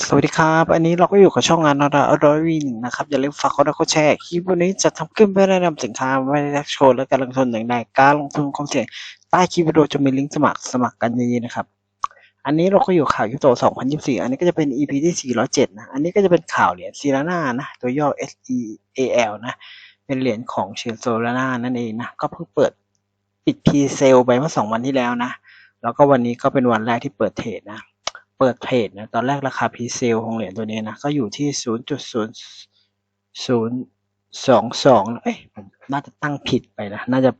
สวัสดีครับ อันนี้เราก็อยู่กับช่องงานนาดอรวินนะครับ อย่าลืมฝากกดไลค์กดแชร์คลิปวันนี้จะทำขึ้นเพื่อแนะนำสินค้าไม่ได้โชว์และการลงทุนอย่างใดการลงทุนความเสี่ยงใต้คลิปวิดีโอจะมีลิงก์สมัครสมัครกันดีๆนะครับ อันนี้เราก็อยู่ข่าวคริปโต2024 อันนี้ก็จะเป็น EP ที่ 407 นะ อันนี้ก็จะเป็นข่าวเหรียญซีราน่านะ ตัวย่อ SEAL นะ เป็นเหรียญของเชนโซลาน่านั่นเองนะ ก็เพิ่งเปิดปิดพีเซลไปเมื่อสองวันที่แล้วนะ แล้วก็วันนี้ก็เป็นวันแรกที่เปิดเทรดนะ เปิดเทรดนะตอนแรกราคาพีเซลของเหรียญตัวนี้นะก็อยู่ที่ศูนย์จุดศูนย์ศูนย์สองสองเอ้ยผมน่าจะตั้งผิดไปนะ น่าจะ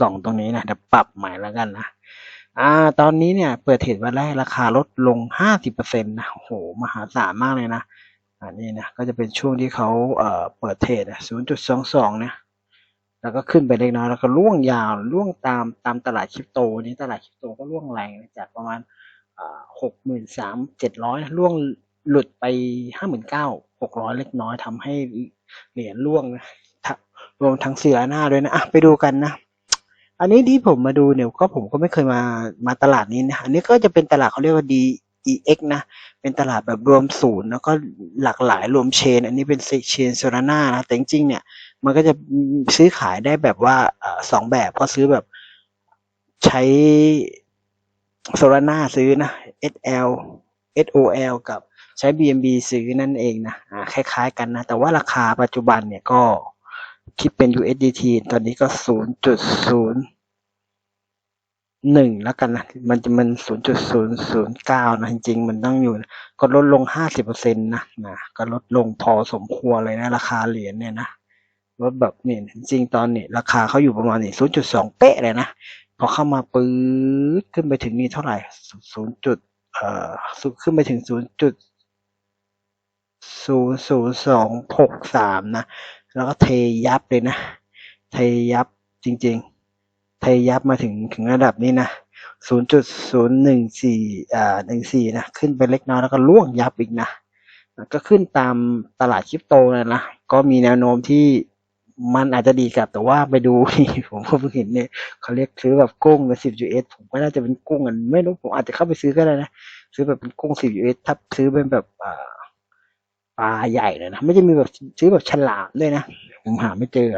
สองตรงนี้นะเดี๋ยวปรับใหม่แล้วกันนะอ่าตอนนี้เนี่ยเปิดเทรดวันแรกราคาลดลงห้าสิบเปอร์เซ็นะโอ้โหมหาศาลมากเลยนะอันนี้นะก็จะเป็นช่วงที่เขาเอ่อเปิดเทรดนะศูนย์จุดสองสองนะแล้วก็ขึ้นไปเล็กน้อยแล้วก็ล่วงยาวล่วงตามตามตลาดคริปโตนี้ตลาดคริปโตก็ล่วงแรงจากประมาณ หกหมื่นสามเจ็ดร้อยล่วงหลุดไปห้าหมื่นเก้าหกร้อยเล็กน้อยทำให้เหรียญล่วงนะรวมทั้งเสียหน้าด้วยนะอะไปดูกันนะอันนี้ที่ผมมาดูเนี่ยก็ผมก็ไม่เคยมามาตลาดนี้นะอันนี้ก็จะเป็นตลาดเขาเรียกว่า DEX นะเป็นตลาดแบบรวมศูนย์แล้วก็หลากหลายรวมเชน อันนี้เป็นเชนโซลาน่านะแต่จริงๆเนี่ยมันก็จะซื้อขายได้แบบว่าสองแบบก็ซื้อแบบใช้ โซลาน่าซื้อนะ SL SOL กับใช้ BNB ซื้อนั่นเองนะอ่าคล้ายๆกันนะ แต่ว่าราคาปัจจุบันเนี่ยก็คิดเป็น USDT ตอนนี้ก็ 0.0หนึ่งแล้วกันนะ มันจะมันศูนย์จุดศูนย์ศูนย์เก้านะ จริงๆ มันต้องอยู่ ก็ลดลงห้าสิบเปอร์เซ็นตนะนะ ก็ลดลงพอสมควรเลยนะ ราคาเหรียญเนี่ยนะ ลดแบบเนี่ยจริงตอนนี้ราคาเขาอยู่ประมาณนี่ศูนย์จุดสองเป๊ะเลยนะ พอเข้ามาปื๊ดขึ้นไปถึงนี่เท่าไหร่ศูนย์จุดเอ่อขึ้นไปถึงศูนย์จุดศูนย์ศูนย์สองหกสามนะ แล้วก็เทยับเลยนะ เทยับจริง ๆ เทยับมาถึงถึงระดับนี้นะ0.014อ่า14นะ ขึ้นไปเล็กน้อยแล้วก็ล่วงยับอีกนะ ก็ขึ้นตามตลาดคริปโตนะนะ ก็มีแนวโน้มที่ มันอาจจะดีกลับแต่ว่าไปดูผมก็เพิ่งเห็นเนี่ยเขาเรียกซื้อแบบกุ้งละ10 US ผมก็น่าจะเป็นกุ้งอันไม่รู้ผมอาจจะเข้าไปซื้อก็ได้นะ ซื้อแบบเป็นกุ้ง10 US ถ้าซื้อเป็นแบบปลาใหญ่เลยนะไม่จะมีแบบซื้อแบบฉลามด้วยนะผมหาไม่เจอ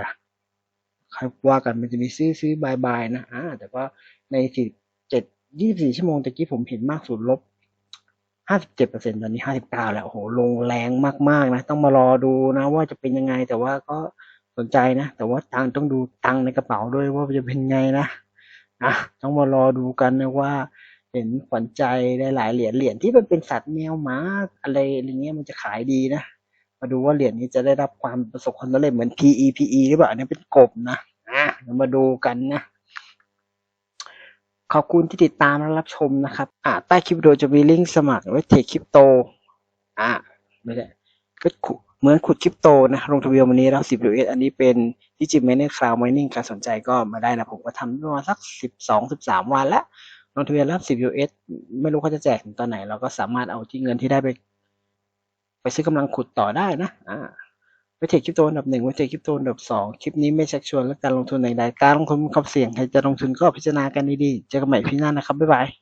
ครับว่ากันมันจะมีซื้อซื้อบายบายนะอ่าแต่ว่าในสิบเจ็ดยี่สิบสี่ชั่วโมงตะกี้ผมเห็นมากสุดลบห้าสิบเจ็ดเปอร์เซ็นตอนนี้ห้าสิบเก้าแล้วโอ้โหลงแรงมากๆนะ ต้องมารอดูนะ ว่าจะเป็นยังไงแต่ว่าก็ สนใจนะ แต่ว่าตังต้องดูตังในกระเป๋าด้วยว่าจะเป็นไงนะอะต้องมารอดูกันนะว่า เห็นขวัญใจหลายๆเหรียญเหรียญที่มันเป็นสัตว์แมวหมาอะไรอะไรเงี้ยมันจะขายดีนะมาดูว่าเหรียญนี้จะได้รับความประสบความสำเร็จเหมือน PE PE หรือเปล่าอันนี้เป็นกบนะอะเรามาดูกันนะขอบคุณที่ติดตามและรับชมนะครับ อ่าใต้คลิปวิดีโอจะมีลิงก์สมัครไว้เทคคริปโต อ่าไม่ได้ก็ขุด เหมือนขุดคริปโตนะลงทะเบียนวันนี้แล้ว10 US อันนี้เป็นดิจิ m i n i n g Cloud Mining การสนใจก็มาได้นะผมก็ทำประมาณสัก 12 13 วันแล้วลงทะเบียนรับ 10 US ไม่รู้เขาจะแจกถึงตอนไหน เราก็สามารถเอาที่เงินที่ได้ไป ไปซื้อกำลังขุดต่อได้นะอ่าไปเทรดคริปโตอันดับหนึ่งไปเทรดคริปโตอันดับสองคลิปนี้ไม่ชักชวนและการลงทุนใดๆการลงทุนมีความเสี่ยงใครจะลงทุนก็พิจารณากันดีๆเจอกันใหม่พี่หน้านะครับบ๊ายบาย